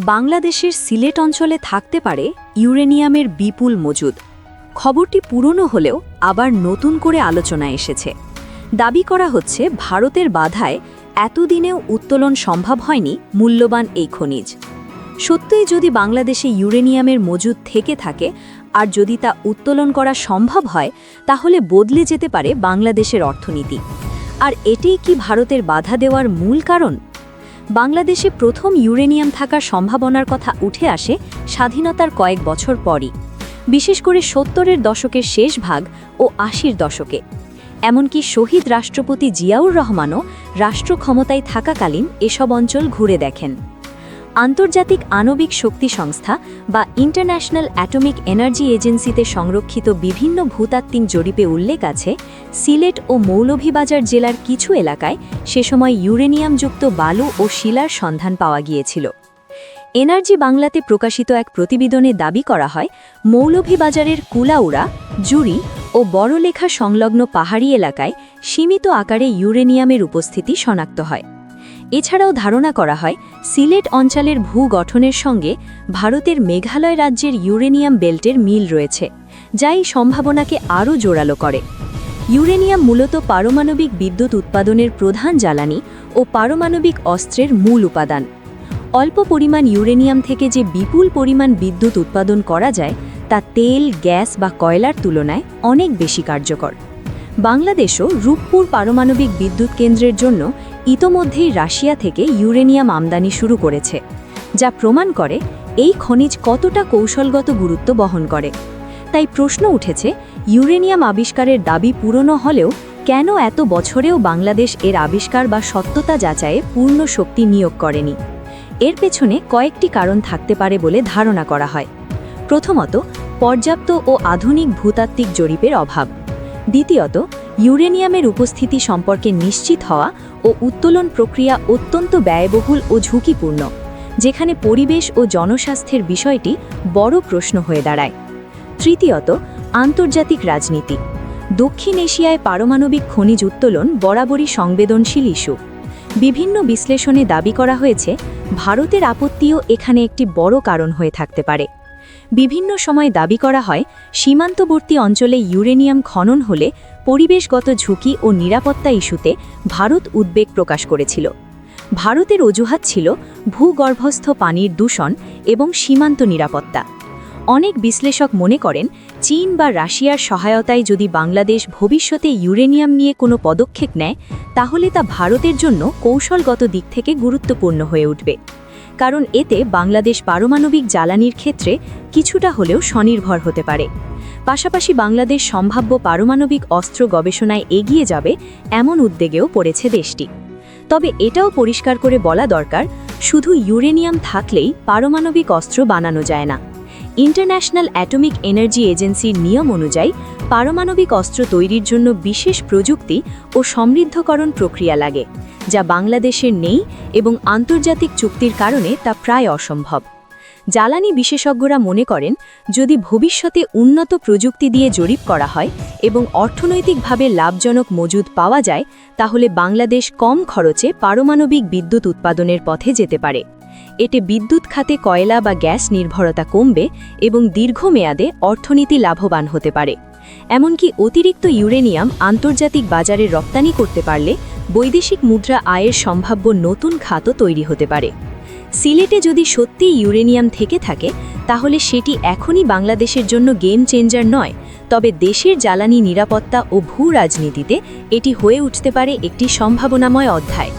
বাংলাদেশের সিলেট অঞ্চলে থাকতে পারে ইউরেনিয়ামের বিপুল মজুদ। খবরটি পুরনো হলেও আবার নতুন করে আলোচনায় এসেছে। দাবি করা হচ্ছে, ভারতের বাধায় এতদিনেও উত্তোলন সম্ভব হয়নি মূল্যবান এই খনিজ। সত্যই যদি বাংলাদেশে ইউরেনিয়ামের মজুদ থেকে থাকে, আর যদি তা উত্তোলন করা সম্ভব হয়, তাহলে বদলে যেতে পারে বাংলাদেশের অর্থনীতি। আর এটিই কি ভারতের বাধা দেওয়ার মূল কারণ? বাংলাদেশে প্রথম ইউরেনিয়াম থাকার সম্ভাবনার কথা উঠে আসে স্বাধীনতার কয়েক বছর পরই। বিশেষ করে সত্তরের দশকের শেষ ভাগ ও আশির দশকে। এমনকি শহীদ রাষ্ট্রপতি জিয়াউর রহমানও রাষ্ট্র ক্ষমতায় থাকাকালীন এসব অঞ্চল ঘুরে দেখেন। আন্তর্জাতিক আণবিক শক্তি সংস্থা বা ইন্টারন্যাশনাল অ্যাটমিক এনার্জি এজেন্সিতে সংরক্ষিত বিভিন্ন ভূতাত্ত্বিক জরিপে উল্লেখ আছে, সিলেট ও মৌলভীবাজার জেলার কিছু এলাকায় সে সময় ইউরেনিয়ামযুক্ত বালু ও শিলার সন্ধান পাওয়া গিয়েছিল। এনার্জি বাংলাতে প্রকাশিত এক প্রতিবেদনে দাবি করা হয়, মৌলভীবাজারের কুলাউড়া জুরি ও বড়লেখা সংলগ্ন পাহাড়ি এলাকায় সীমিত আকারে ইউরেনিয়ামের উপস্থিতি শনাক্ত হয়। এছাড়াও ধারণা করা হয়, সিলেট অঞ্চলের ভূ গঠনের সঙ্গে ভারতের মেঘালয় রাজ্যের ইউরেনিয়াম বেল্টের মিল রয়েছে, যা এই সম্ভাবনাকে আরও জোরালো করে। ইউরেনিয়াম মূলত পারমাণবিক বিদ্যুৎ উৎপাদনের প্রধান জ্বালানি ও পারমাণবিক অস্ত্রের মূল উপাদান। অল্প পরিমাণ ইউরেনিয়াম থেকে যে বিপুল পরিমাণ বিদ্যুৎ উৎপাদন করা যায়, তা তেল, গ্যাস বা কয়লার তুলনায় অনেক বেশি কার্যকর। বাংলাদেশও রূপপুর পারমাণবিক বিদ্যুৎ কেন্দ্রের জন্য ইতোমধ্যেই রাশিয়া থেকে ইউরেনিয়াম আমদানি শুরু করেছে, যা প্রমাণ করে এই খনিজ কতটা কৌশলগত গুরুত্ব বহন করে। তাই প্রশ্ন উঠেছে, ইউরেনিয়াম আবিষ্কারের দাবি পুরনো হলেও কেন এত বছরেও বাংলাদেশ এর আবিষ্কার বা সত্যতা যাচাইয়ে পূর্ণ শক্তি নিয়োগ করেনি? এর পেছনে কয়েকটি কারণ থাকতে পারে বলে ধারণা করা হয়। প্রথমত, পর্যাপ্ত ও আধুনিক ভূতাত্ত্বিক জরিপের অভাব। দ্বিতীয়ত, ইউরেনিয়ামের উপস্থিতি সম্পর্কে নিশ্চিত হওয়া ও উত্তোলন প্রক্রিয়া অত্যন্ত ব্যয়বহুল ও ঝুঁকিপূর্ণ, যেখানে পরিবেশ ও জনস্বাস্থ্যের বিষয়টি বড় প্রশ্ন হয়ে দাঁড়ায়। তৃতীয়ত, আন্তর্জাতিক রাজনীতি। দক্ষিণ এশিয়ায় পারমাণবিক খনিজ উত্তোলন বরাবরই সংবেদনশীল ইস্যু। বিভিন্ন বিশ্লেষণে দাবি করা হয়েছে, ভারতের আপত্তিও এখানে একটি বড় কারণ হয়ে থাকতে পারে। বিভিন্ন সময় দাবি করা হয়, সীমান্তবর্তী অঞ্চলে ইউরেনিয়াম খনন হলে পরিবেশগত ঝুঁকি ও নিরাপত্তা ইস্যুতে ভারত উদ্বেগ প্রকাশ করেছিল। ভারতের অজুহাত ছিল ভূগর্ভস্থ পানির দূষণ এবং সীমান্ত নিরাপত্তা। অনেক বিশ্লেষক মনে করেন, চীন বা রাশিয়ার সহায়তায় যদি বাংলাদেশ ভবিষ্যতে ইউরেনিয়াম নিয়ে কোনো পদক্ষেপ নেয়, তাহলে তা ভারতের জন্য কৌশলগত দিক থেকে গুরুত্বপূর্ণ হয়ে উঠবে। কারণ এতে বাংলাদেশ পারমাণবিক জ্বালানির ক্ষেত্রে কিছুটা হলেও স্বনির্ভর হতে পারে। পাশাপাশি বাংলাদেশ সম্ভাব্য পারমাণবিক অস্ত্র গবেষণায় এগিয়ে যাবে এমন উদ্বেগেও পড়েছে দেশটি। তবে এটাও পরিষ্কার করে বলা দরকার, শুধু ইউরেনিয়াম থাকলেই পারমাণবিক অস্ত্র বানানো যায় না। ইন্টারন্যাশনাল অ্যাটমিক এনার্জি এজেন্সির নিয়ম অনুযায়ী পারমাণবিক অস্ত্র তৈরির জন্য বিশেষ প্রযুক্তি ও সমৃদ্ধকরণ প্রক্রিয়া লাগে, যা বাংলাদেশের নেই এবং আন্তর্জাতিক চুক্তির কারণে তা প্রায় অসম্ভব। জ্বালানি বিশেষজ্ঞরা মনে করেন, যদি ভবিষ্যতে উন্নত প্রযুক্তি দিয়ে জরিপ করা হয় এবং অর্থনৈতিকভাবে লাভজনক মজুদ পাওয়া যায়, তাহলে বাংলাদেশ কম খরচে পারমাণবিক বিদ্যুৎ উৎপাদনের পথে যেতে পারে। এতে বিদ্যুৎ খাতে কয়লা বা গ্যাস নির্ভরতা কমবে এবং দীর্ঘমেয়াদে অর্থনীতি লাভবান হতে পারে। এমনকি অতিরিক্ত ইউরেনিয়াম আন্তর্জাতিক বাজারে রপ্তানি করতে পারলে বৈদেশিক মুদ্রা আয়ের সম্ভাব্য নতুন খাতও তৈরি হতে পারে। সিলেটে যদি সত্যি ইউরেনিয়াম থেকে থাকে, তাহলে সেটি এখনই বাংলাদেশের জন্য গেম চেঞ্জার নয়, তবে দেশের জ্বালানি নিরাপত্তা ও ভূ রাজনীতিতে এটি হয়ে উঠতে পারে একটি সম্ভাবনাময় অধ্যায়।